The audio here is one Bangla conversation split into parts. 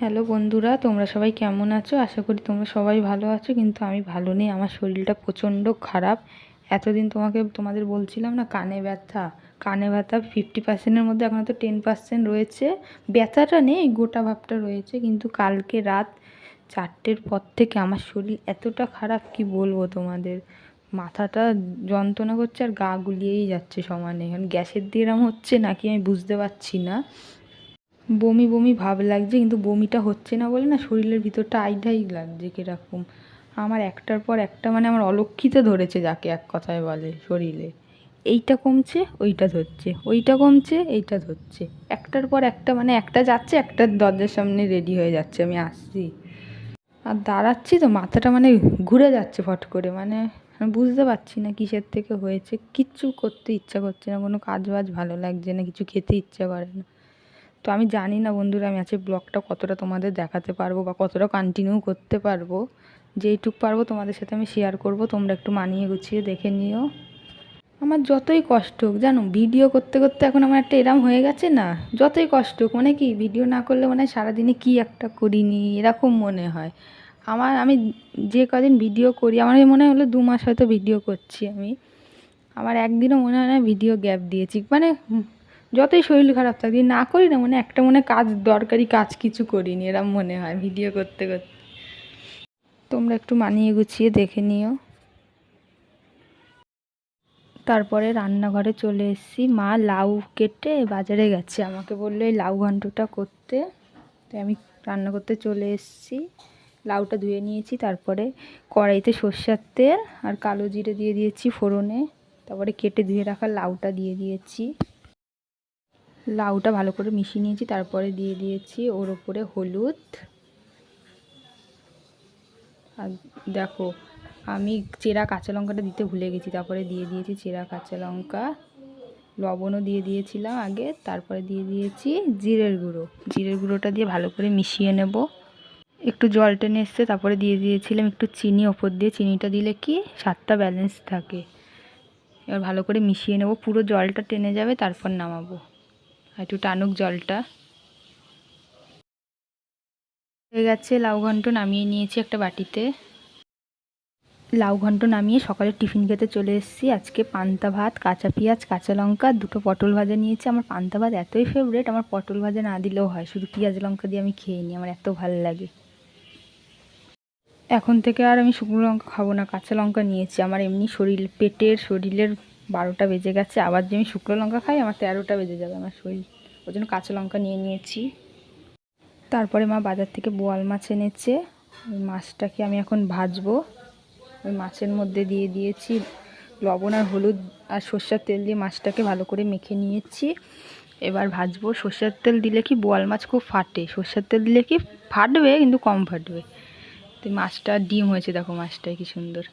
হ্যালো বন্ধুরা, তোমরা সবাই কেমন আছো? আশা করি তোমরা সবাই ভালো আছো, কিন্তু আমি ভালো নেই। আমার শরীরটা প্রচণ্ড খারাপ। এতদিন তোমাকে, তোমাদের বলছিলাম না, কানে ব্যথা। কানে ব্যথা ফিফটি পার্সেন্টের মধ্যে এখনও তো টেন পার্সেন্ট রয়েছে। ব্যথাটা নেই, গোটা ভাবটা রয়েছে, কিন্তু কালকে রাত চারটের পর থেকে আমার শরীর এতটা খারাপ, কি বলব তোমাদের? মাথাটা যন্ত্রণা করছে আর গা গুলিয়েই যাচ্ছে সমানে। এখন গ্যাসের দিয়ে এরম হচ্ছে নাকি আমি বুঝতে পারছি না। বমি বমি ভাব লাগছে, কিন্তু বমিটা হচ্ছে না বলে না শরীরের ভিতরটা আইডাই লাগছে কীরকম। আমার একটার পর একটা মানে আমার অলক্ষিতে ধরেছে যাকে এক কথায় বলে শরীরে। এইটা কমছে, ওইটা ধরছে। ওইটা কমছে, এইটা ধরছে। একটার পর একটা মানে একটা যাচ্ছে, একটা দরজার সামনে রেডি হয়ে যাচ্ছে, আমি আসছি। আর দাঁড়াচ্ছি তো, মাথাটা মানে ঘুরে যাচ্ছে ফট করে মানে আমি বুঝতে পারছি না কিসের থেকে হয়েছে। কিচ্ছু করতে ইচ্ছা করছে না, কোনো কাজ বাজ ভালো লাগছে না, কিছু খেতে ইচ্ছা করে না। তো আমি জানি না বন্ধুরা, আমি আজকে ব্লগটা কতটা তোমাদের দেখাতে পারব বা কতটা কন্টিনিউ করতে পারব। যেইটুক পারব তোমাদের সাথে আমি শেয়ার করব, তোমরা একটু মানিয়ে গুছিয়ে দেখে নিও। আমার যতই কষ্ট হোক, জানো ভিডিও করতে করতে এখন আমার একটা এরম হয়ে গেছে না? যতই কষ্ট হোক মানে কি ভিডিও না করলে মানে সারাদিনে কি একটা করিনি, এরকম মনে হয়। আমার, আমি যে কদিন ভিডিও করি, আমার মনে হলো দু মাস হয়তো ভিডিও করছি আমি। আমার একদিনও মনে হয় না ভিডিও গ্যাপ দিয়েছি। মানে যতই শরীর খারাপ থাকি না করি না, মনে একটা মনে কাজ, দরকারি কাজ কিছু করিনি, এরম মনে হয় ভিডিও করতে করতে। তোমরা একটু মানিয়ে গুছিয়ে দেখে নিও। তারপরে রান্নাঘরে চলে এসেছি। মা লাউ কেটে বাজারে গেছে। আমাকে বলল, এই লাউ ঘন্টটা করতে। তাই আমি রান্না করতে চলে এসেছি। লাউটা ধুয়ে নিয়েছি। তারপরে কড়াইতে সর্ষের তেল আর কালো জিরে দিয়ে দিয়েছি ফোড়নে। তারপরে কেটে ধুয়ে রাখা লাউটা দিয়ে দিয়েছি। লাউটা ভালো করে মিশিয়ে নিয়েছি, তারপরে দিয়ে দিয়েছি ওর ওপরে হলুদ। আর দেখো, আমি চেরা কাঁচা লঙ্কাটা দিতে ভুলে গেছি, তারপরে দিয়ে দিয়েছি চেরা কাঁচা লঙ্কা। লবণও দিয়ে দিয়েছিলাম আগে, তারপরে দিয়ে দিয়েছি জিরের গুঁড়ো। জিরের গুঁড়োটা দিয়ে ভালো করে মিশিয়ে নেব। একটু জল টেনে এসছে, তারপরে দিয়ে দিয়েছিলাম একটু চিনি, ওপর দিয়ে চিনিটা দিলে কি স্বাদটা ব্যালেন্স থাকে। এবার ভালো করে মিশিয়ে নেব, পুরো জলটা টেনে যাবে, তারপর নামাবো। একটু টানুক জলটা। হয়ে গেছে লাউ ঘন্ট নামিয়ে নিয়েছি একটা বাটিতে। লাউ ঘন্ট নামিয়ে সকালে টিফিন খেতে চলে এসেছি। আজকে পান্তা ভাত, কাঁচা পেঁয়াজ, কাঁচা লঙ্কা, দুটো পটল ভাজা নিয়েছি। আমার পান্তা ভাত এতই ফেভারেট আমার পটল ভাজা না দিলেও হয়। শুধু পেঁয়াজ লঙ্কা দিয়ে আমি খেয়ে নিই, আমার এত ভালো লাগে। এখন থেকে আর আমি শুকনো লঙ্কা খাব না, কাঁচা লঙ্কা নিয়েছি। আমার এমনি শরীর, পেটের শরীরের বারোটা বেজে গেছে, আবার যে আমি শুকনো লঙ্কা খাই, আমার তেরোটা বেজে যাবে আমার শরীর। ওই জন্য কাঁচা লঙ্কা নিয়ে নিয়েছি। তারপরে মা বাজার থেকে বোয়াল মাছ এনেছে। ওই মাছটাকে আমি এখন ভাজবো। ওই মাছের মধ্যে দিয়ে দিয়েছি লবণ আর হলুদ আর সর্ষের তেল দিয়ে মাছটাকে ভালো করে মেখে নিয়েছি। এবার ভাজবো। সর্ষের তেল দিলে কি বোয়াল মাছ খুব ফাটে। সর্ষের তেল দিলে কি ফাটবে, কিন্তু কম ফাটবে। তো মাছটা ডিম হয়েছে, দেখো মাছটায় কি সুন্দর।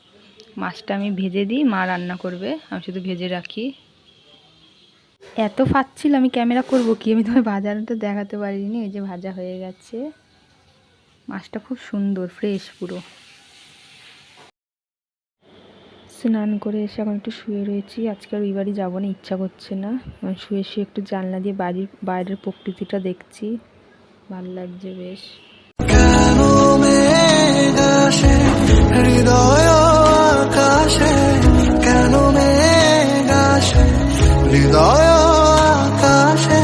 মাছটা আমি ভেজে দিই, মা রান্না করবে, আমি শুধু ভেজে রাখি। এত ফাটছিল আমি ক্যামেরা করব কি? আমি তোমায় বাজারটা দেখাতে পারিনি, এই যে ভাজা হয়ে গেছে। মাছটা খুব সুন্দর ফ্রেশ পুরো। স্নান করে এসে এখন একটু শুয়ে রয়েছি, আজকে আর ওই বাড়ি যাব না, ইচ্ছা করছে না। শুয়ে শুয়ে একটু জানলা দিয়ে বাড়ির, বাইরের প্রকৃতিটা দেখছি, ভালো লাগছে বেশ। হৃদয় আকাশে কেন মেঘাসে হৃদয় আকাশে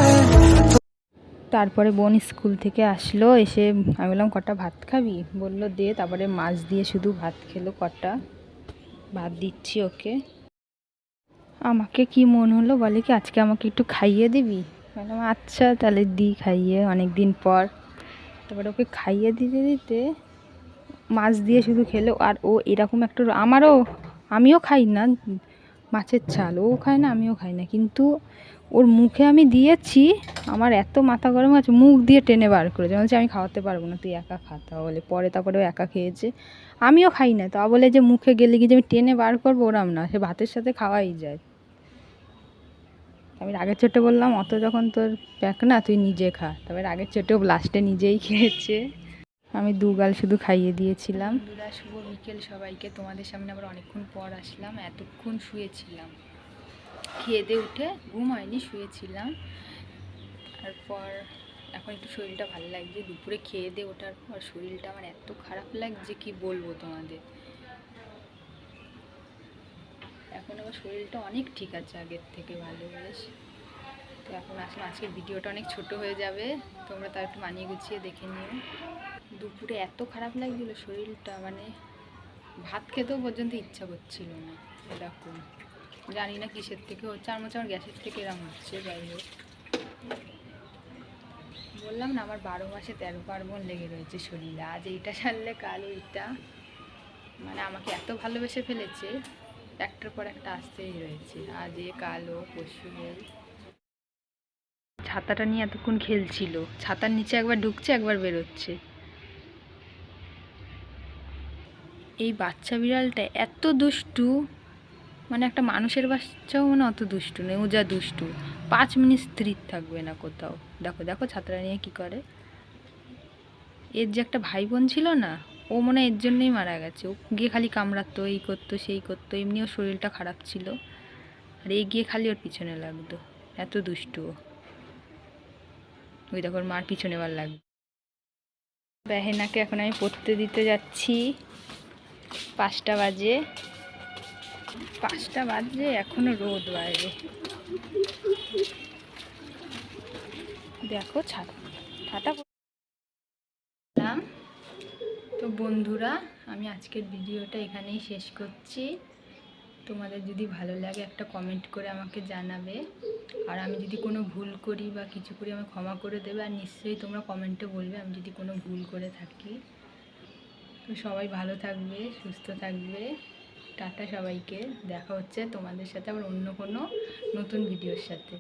তারপরে বোন স্কুল থেকে আসলো, এসে আমি বললাম, কটা ভাত খাবি? বলল, দে। তারপরে মাছ দিয়ে শুধু ভাত খেলো, কটা ভাত দিচ্ছি ওকে। আমাকে কি মন হলো? বলে কি, আজকে আমাকে একটু খাইয়ে দিবি? বললাম আচ্ছা তাহলে দিই খাইয়ে অনেক দিন পর। তারপরে ওকে খাইয়ে দিতে দিতে মাছ দিয়ে শুধু খেলো আর ও এরকম একটা আমারও, আমিও খাই না, মাছের ছাল, ও খায় না, আমিও খাই না। কিন্তু ওর মুখে আমি দিয়েছি, আমার এত মাথা গরম আছে মুখ দিয়ে টেনে বার করেছে। বলছে, আমি খাওয়াতে পারব না, তুই একা খা তা বলে পরে তারপরে ও একা খেয়েছে। আমিও খাই না, তা বলে যে, মুখে গেলে কি যে আমি টেনে বার করব? ওরাম না, সে ভাতের সাথে খাওয়াই যায়। আমি আগের ছোটে বললাম, অত যখন তোর প্যাক না, তুই নিজে খা। তবে আগের ছোটেও লাস্টে নিজেই খেয়েছে। আমি দুগাল শুধু খাইয়ে দিয়েছিলাম। দুরা শুভ বিকেল সবাইকে। তোমাদের সামনে আবার অনেকক্ষণ পর আসলাম। এতক্ষণ শুয়েছিলাম। খেয়ে উঠে ঘুম হয়নি, শুয়েছিলাম। তারপর এখন একটু শরীরটা ভালো লাগছে। দুপুরে খেয়ে দিয়ে ওঠার পর শরীরটা আমার এত খারাপ লাগছে, কি বলব তোমাদের? এখন আবার শরীরটা অনেক ঠিক আছে আগের থেকে ভালো, বেশ। তো এখন আসলে আজকের ভিডিওটা অনেক ছোট হয়ে যাবে। তোমরা তার একটু মানিয়ে গুছিয়ে দেখে নিও। দুপুরে এত খারাপ লাগছিল শরীরটা মানে ভাত খেতেও পর্যন্ত ইচ্ছা করছিল না। এরকম। জানি না কিসের থেকে হচ্ছে আর মনে গ্যাসের থেকে এরকম হচ্ছে, যাই হোক। বললাম না, আমার বারো মাসে তেরো পার্বণ লেগে রয়েছে শরীরে। আজ এইটা সারলে কাল ওইটা। মানে আমাকে এত ভালোবেসে ফেলেছে, একটার পর একটা আসতেই রয়েছে। আজ এ কালো এই। ছাতাটা নিয়ে এতক্ষণ খেলছিল। ছাতার নিচে একবার ঢুকছে, একবার বেরোচ্ছে। এই বাচ্চা বিড়ালটা এত দুষ্টু। মানে একটা মানুষের বাচ্চাও মানে অত দুষ্টু নেই ও যা দুষ্টু। পাঁচ মিনিট স্থির থাকবে না কোথাও। দেখো দেখো ছাত্রা নিয়ে কি করে। এর যে একটা ভাই বোন ছিল না, ও মনে এর জন্যই মারা গেছে। ও গিয়ে খালি কামড়াতো, এই করতো, সেই করতো, এমনি শরীরটা খারাপ ছিল। আর এ গিয়ে খালি ওর পিছনে লাগতো। এত দুষ্টু ও। ওই দেখো মার পিছনে বার লাগবে। বেহেনাকে এখন আমি পড়তে দিতে যাচ্ছি। পাঁচটা বাজে। পাঁচটা বাজে, এখনও রোদ বাইরে। দেখো ছাতা ছাতা। তো বন্ধুরা, আমি আজকের ভিডিওটা এখানেই শেষ করছি। তোমাদের যদি ভালো লাগে একটা কমেন্ট করে আমাকে জানাবে। আর আমি যদি কোনো ভুল করি বা কিছু করি আমি ক্ষমা করে দেবে। আর নিশ্চয়ই তোমরা কমেন্টে বলবে আমি যদি কোনো ভুল করে থাকি। তো সবাই ভালো থাকবে, সুস্থ থাকবে। টাটা সবাইকে। দেখা হচ্ছে তোমাদের সাথে আবার অন্য কোনো নতুন ভিডিওর সাথে।